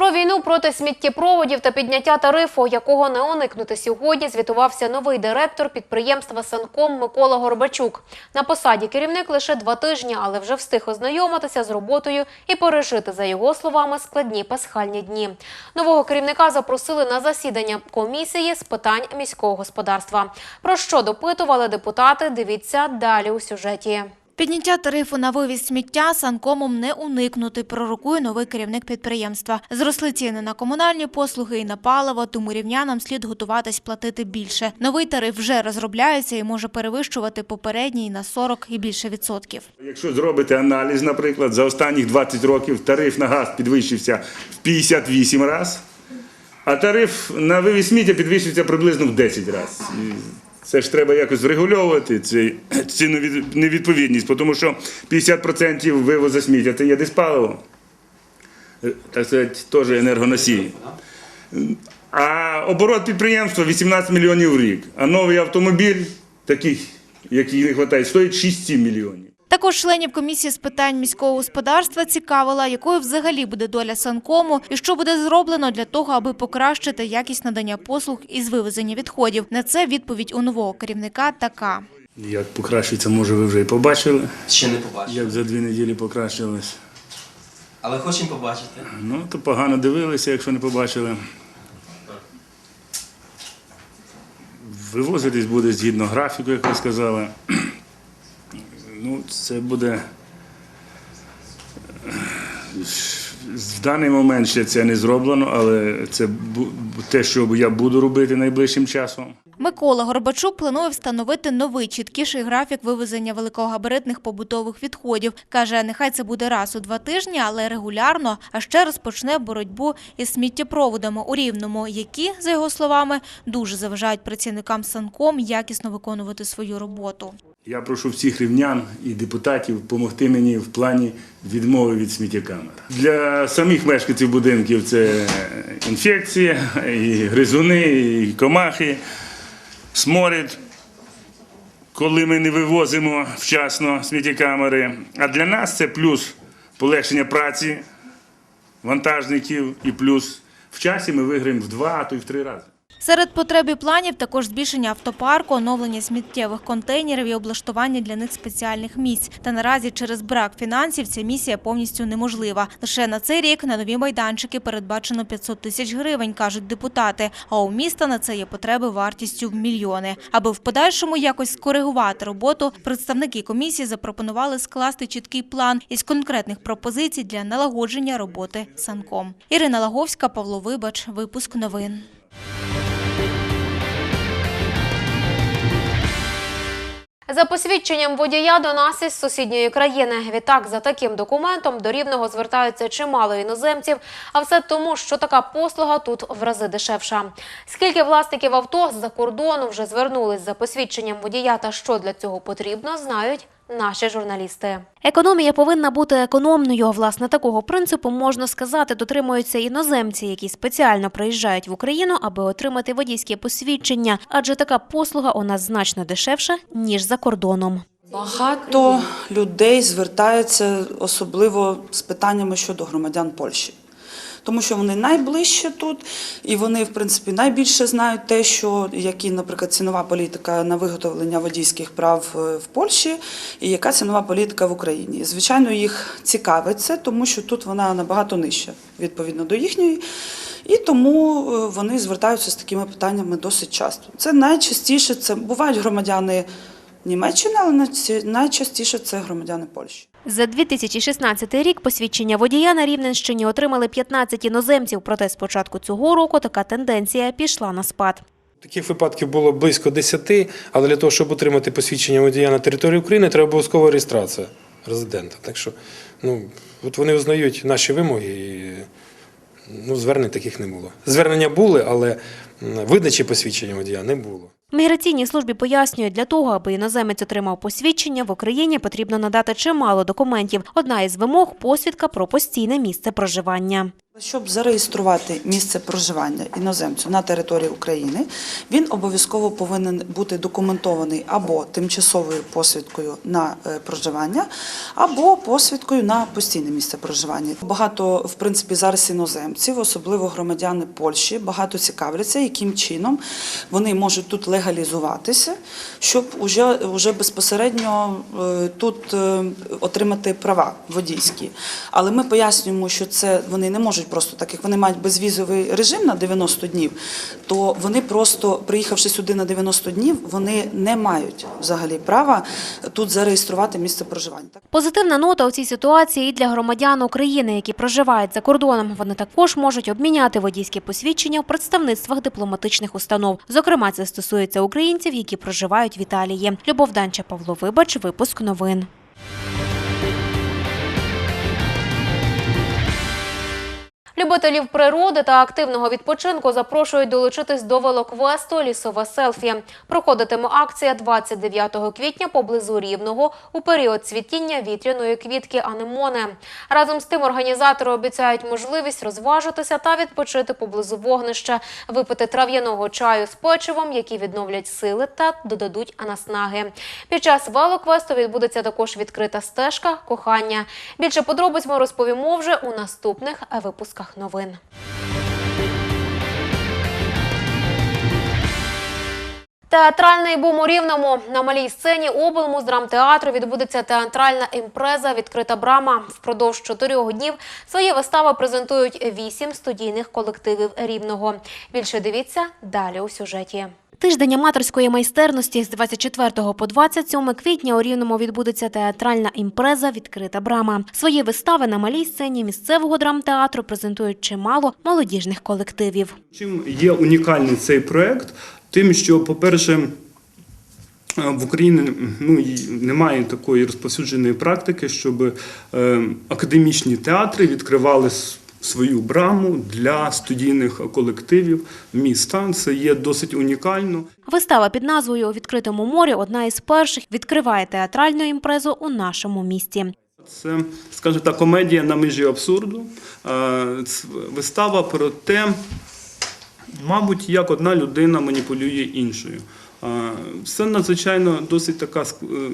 Про війну проти сміттєпроводів та підняття тарифу, якого не уникнути сьогодні, звітувався новий директор підприємства Санком Микола Горбачук. На посаді керівник лише два тижні, але вже встиг ознайомитися з роботою і пережити, за його словами, складні пасхальні дні. Нового керівника запросили на засідання комісії з питань міського господарства. Про що допитували депутати? Дивіться далі у сюжеті. Підняття тарифу на вивіз сміття санкомом не уникнути, пророкує новий керівник підприємства. Зросли ціни на комунальні послуги і на паливо, тому рівнянам слід готуватись платити більше. Новий тариф вже розробляється і може перевищувати попередній на 40 і більше відсотків. Якщо зробити аналіз, наприклад, за останніх 20 років тариф на газ підвищився в 58 разів, а тариф на вивіз сміття підвищився приблизно в 10 разів. Це ж треба якось врегульовувати цю невід- невідповідність, тому що 50% вивозу сміття це є диспаливо, так сказати, теж енергоносії. А оборот підприємства 18 мільйонів в рік, а новий автомобіль, таких, який не вистачає, стоїть 6-7 мільйонів. Також членів комісії з питань міського господарства цікавила, якою взагалі буде доля санкому і що буде зроблено для того, аби покращити якість надання послуг із вивезення відходів. На це відповідь у нового керівника така. Як покращиться, може, ви вже і побачили, Ще не побачив. як за дві неділі покращилось. Але хочемо побачити. Ну, то погано дивилися, якщо не побачили. Вивозитись буде згідно графіку, як ви сказали. Це буде. В даний момент ще це не зроблено, але це те, що я буду робити найближчим часом. Микола Горбачук планує встановити новий чіткіший графік вивезення великогабаритних побутових відходів. Каже, нехай це буде раз у два тижні, але регулярно, а ще розпочне боротьбу із сміттєпроводами у Рівному, які, за його словами, дуже заважають працівникам санком якісно виконувати свою роботу. Я прошу всіх рівнян і депутатів допомогти мені в плані відмови від сміттєкамер. Для самих мешканців будинків це інфекція, і гризуни, і комахи, сморід, коли ми не вивозимо вчасно сміттєкамери. А для нас це плюс полегшення праці вантажників і плюс в часі ми виграємо в два, а то й в три рази. Серед потреб і планів також збільшення автопарку, оновлення сміттєвих контейнерів і облаштування для них спеціальних місць. Та наразі через брак фінансів ця місія повністю неможлива. Лише на цей рік на нові майданчики передбачено 500 тисяч гривень, кажуть депутати. А у міста на це є потреби вартістю в мільйони. Аби в подальшому якось скоригувати роботу, представники комісії запропонували скласти чіткий план із конкретних пропозицій для налагодження роботи санком. Ірина Лаговська, Павло Вибач, випуск новин. За посвідченням водія до нас із сусідньої країни. Відтак, за таким документом до рівного звертаються чимало іноземців, а все тому, що така послуга тут в рази дешевша. Скільки власників авто з-за кордону вже звернулись за посвідченням водія та що для цього потрібно, знають наші журналісти. Економія повинна бути економною. Власне, такого принципу можна сказати, дотримуються іноземці, які спеціально приїжджають в Україну, аби отримати водійське посвідчення, адже така послуга у нас значно дешевша ніж за кордоном. Багато людей звертаються особливо з питаннями щодо громадян Польщі. Тому що вони найближче тут, і вони, в принципі, найбільше знають те, що які, наприклад, цінова політика на виготовлення водійських прав е, в Польщі, і яка цінова політика в Україні. Звичайно, їх цікавить це, тому що тут вона набагато нижча відповідно до їхньої. І тому е, вони звертаються з такими питаннями досить часто. Це найчастіше це бувають громадяни Німеччини, але найчастіше це громадяни Польщі. За 2016 рік посвідчення водія на Рівненщині отримали 15 іноземців. Проте з початку цього року така тенденція пішла на спад. Таких випадків було близько 10, але для того, щоб отримати посвідчення водія на території України, треба обов'язкова реєстрація резидента. Так що, ну, от вони визнають наші вимоги і ну, звернень таких не було. Звернення були, але видачі посвідчення водія не було. Міграційній службі пояснюють, для того, аби іноземець отримав посвідчення, в Україні потрібно надати чимало документів. Одна із вимог – посвідка про постійне місце проживання. Щоб зареєструвати місце проживання іноземцю на території України, він обов'язково повинен бути документований або тимчасовою посвідкою на е, проживання, або посвідкою на постійне місце проживання. Багато, в принципі, зараз іноземців, особливо громадяни Польщі, багато цікавляться, яким чином вони можуть тут легалізуватися, щоб уже, уже безпосередньо е, тут е, отримати права водійські. Але ми пояснюємо, що це вони не можуть просто, так як вони мають безвізовий режим на 90 днів, то вони просто, приїхавши сюди на 90 днів, вони не мають взагалі права тут зареєструвати місце проживання. Позитивна нота у цій ситуації і для громадян України, які проживають за кордоном. Вони також можуть обміняти водійські посвідчення в представництвах дипломатичних установ. Зокрема, це стосується українців, які проживають в Італії. Любов Данча, Павло Вибач, випуск новин. Любителів природи та активного відпочинку запрошують долучитись до велоквесту Лісове селфі. Проходитиме акція 29 квітня поблизу Рівного у період цвітіння вітряної квітки анемони. Разом з тим організатори обіцяють можливість розважитися та відпочити поблизу вогнища, випити трав'яного чаю з печивом, які відновлять сили та додадуть наснаги. Під час велоквесту відбудеться також відкрита стежка кохання. Більше подробиць ми розповімо вже у наступних випусках новин. Театральний бум у Рівному. На малій сцені облму з драмтеатру відбудеться театральна імпреза «Відкрита брама». Впродовж чотирьох днів свої вистави презентують вісім студійних колективів Рівного. Більше дивіться далі у сюжеті. Тиждень аматорської майстерності з 24 по 27 квітня у Рівному відбудеться театральна імпреза «Відкрита брама». Свої вистави на малій сцені місцевого драмтеатру презентують чимало молодіжних колективів. Чим є унікальний цей проект? Тим, що, по-перше, в Україні ну, немає такої розповсюдженої практики, щоб е, академічні театри відкривали свою браму для студійних колективів міста. Це є досить унікально. Вистава під назвою «У відкритому морі» одна із перших відкриває театральну імпрезу у нашому місті. Це, скажімо так, комедія на межі абсурду. Е, Вистава про те, мабуть, як одна людина маніпулює іншою. Це надзвичайно досить така е,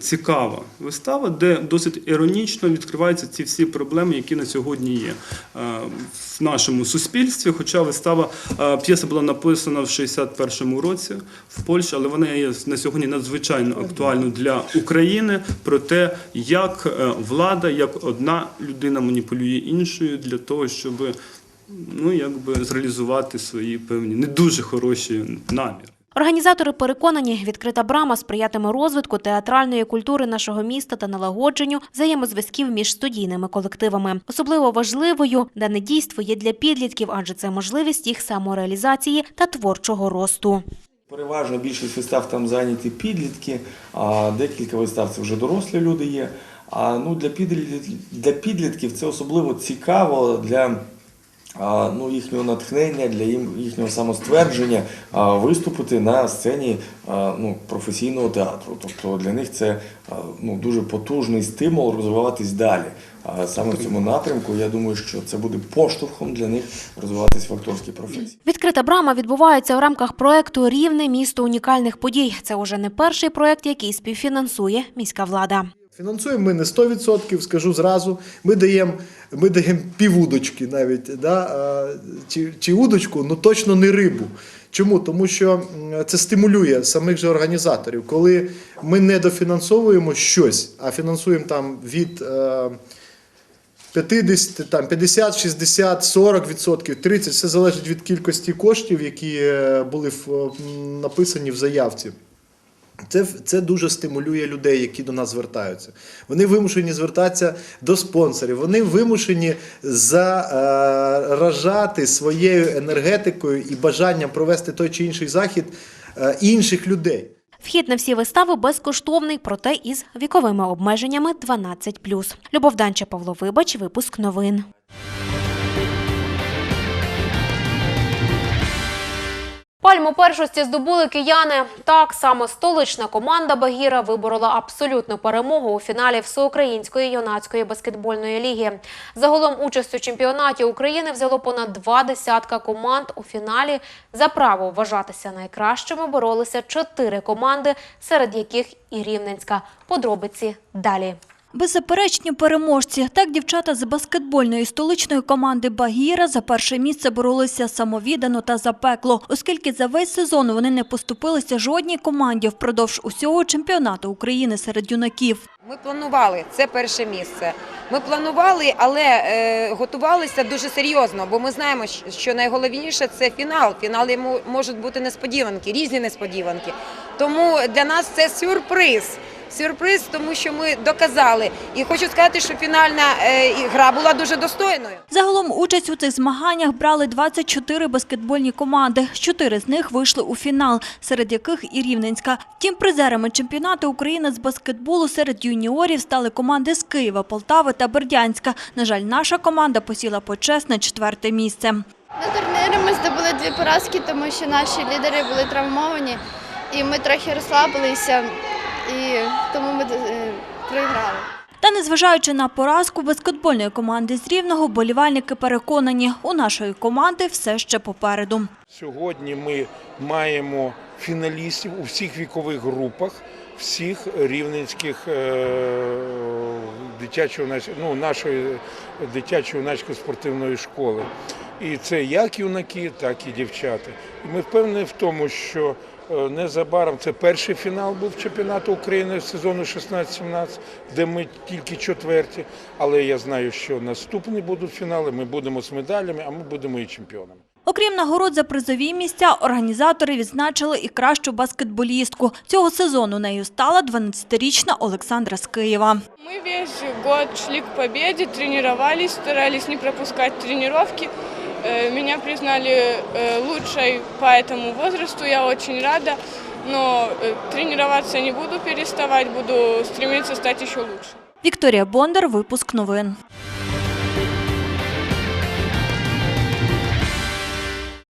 цікава вистава, де досить іронічно відкриваються ці всі проблеми, які на сьогодні є е, в нашому суспільстві. Хоча вистава е, п'єса була написана в 61-му році в Польщі, але вона є на сьогодні надзвичайно актуальною для України про те, як влада, як одна людина маніпулює іншою для того, щоб ну якби зреалізувати свої певні не дуже хороші наміри. Організатори переконані, відкрита брама сприятиме розвитку театральної культури нашого міста та налагодженню взаємозв'язків між студійними колективами. Особливо важливою дане дійство є для підлітків, адже це можливість їх самореалізації та творчого росту. Переважно більшість вистав там зайняті підлітки, а декілька вистав це вже дорослі люди є. А ну, для, підлітків, для підлітків це особливо цікаво для ну, їхнього натхнення, для їхнього самоствердження виступити на сцені ну, професійного театру. Тобто для них це ну, дуже потужний стимул розвиватись далі. А саме в цьому напрямку я думаю, що це буде поштовхом для них розвиватись в акторській професії. Відкрита брама відбувається в рамках проекту Рівне місто унікальних подій. Це уже не перший проект, який співфінансує міська влада. Фінансуємо ми не 100%, скажу зразу. Ми даємо ми даємо півудочки навіть, да? чи, чи удочку, ну точно не рибу. Чому? Тому що це стимулює самих же організаторів. Коли ми не дофінансовуємо щось, а фінансуємо там від. е, 50, там 50, 60, 40 відсотків, 30, все залежить від кількості коштів, які е, були написані в заявці. Це, це дуже стимулює людей, які до нас звертаються. Вони вимушені звертатися до спонсорів. Вони вимушені заражати своєю енергетикою і бажанням провести той чи інший захід е, інших людей. Вхід на всі вистави безкоштовний, проте із віковими обмеженнями 12+. Любов Данча, Павло Вибач, випуск новин. Пальму першості здобули кияни. Так само столична команда Багіра виборола абсолютну перемогу у фіналі Всеукраїнської юнацької баскетбольної ліги. Загалом участь у чемпіонаті України взяло понад два десятка команд. У фіналі за право вважатися найкращими боролися чотири команди, серед яких і Рівненська. Подробиці далі. Беззаперечні переможці. Так дівчата з баскетбольної столичної команди «Багіра» за перше місце боролися самовіддано та запекло, оскільки за весь сезон вони не поступилися жодній команді впродовж усього чемпіонату України серед юнаків. Ми планували це перше місце. Ми планували, але е, готувалися дуже серйозно, бо ми знаємо, що найголовніше це фінал. В фіналі можуть бути несподіванки, різні несподіванки. Тому для нас це сюрприз. Сюрприз, тому що ми доказали. І хочу сказати, що фінальна е, гра була дуже достойною. Загалом участь у цих змаганнях брали 24 баскетбольні команди. Чотири з них вийшли у фінал, серед яких і Рівненська. Втім, призерами чемпіонату України з баскетболу серед юніорів стали команди з Києва, Полтави та Бердянська. На жаль, наша команда посіла почесне четверте місце. На турнірі ми здобули дві поразки, тому що наші лідери були травмовані, і ми трохи розслабилися, і тому ми е, проіграли. Та незважаючи на поразку баскетбольної команди з Рівного, болівальники переконані, у нашої команди все ще попереду. Сьогодні ми маємо фіналістів у всіх вікових групах, всіх рівненських е, дитячо ну, нашої дитячо-юнацької спортивної школи. І це як юнаки, так і дівчата. І ми впевнені в тому, що незабаром це перший фінал був чемпіонату України сезону 16-17, де ми тільки четверті. Але я знаю, що наступні будуть фінали. Ми будемо з медалями, а ми будемо і чемпіонами. Окрім нагород за призові місця, організатори відзначили і кращу баскетболістку. Цього сезону нею стала 12-річна Олександра з Києва. Мы весь год шли к победе, тренировались, старались не пропускать тренировки. Э, Меня признали э, лучшей по этому возрасту, я очень рада, но э, тренироваться не буду переставать, буду стремиться стать еще лучше. Вікторія Бондар, випуск новин.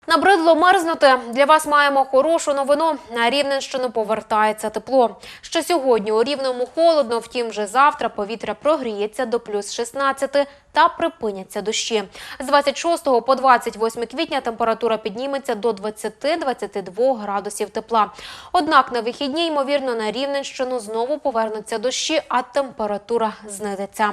Набридло мерзнути. Для вас маємо хорошу новину. На Рівненщину повертається тепло. Ще сьогодні у Рівному холодно, втім вже завтра повітря прогріється до плюс 16 та припиняться дощі. З 26 по 28 квітня температура підніметься до 20-22 градусів тепла. Однак на вихідні, ймовірно, на Рівненщину знову повернуться дощі, а температура знизиться.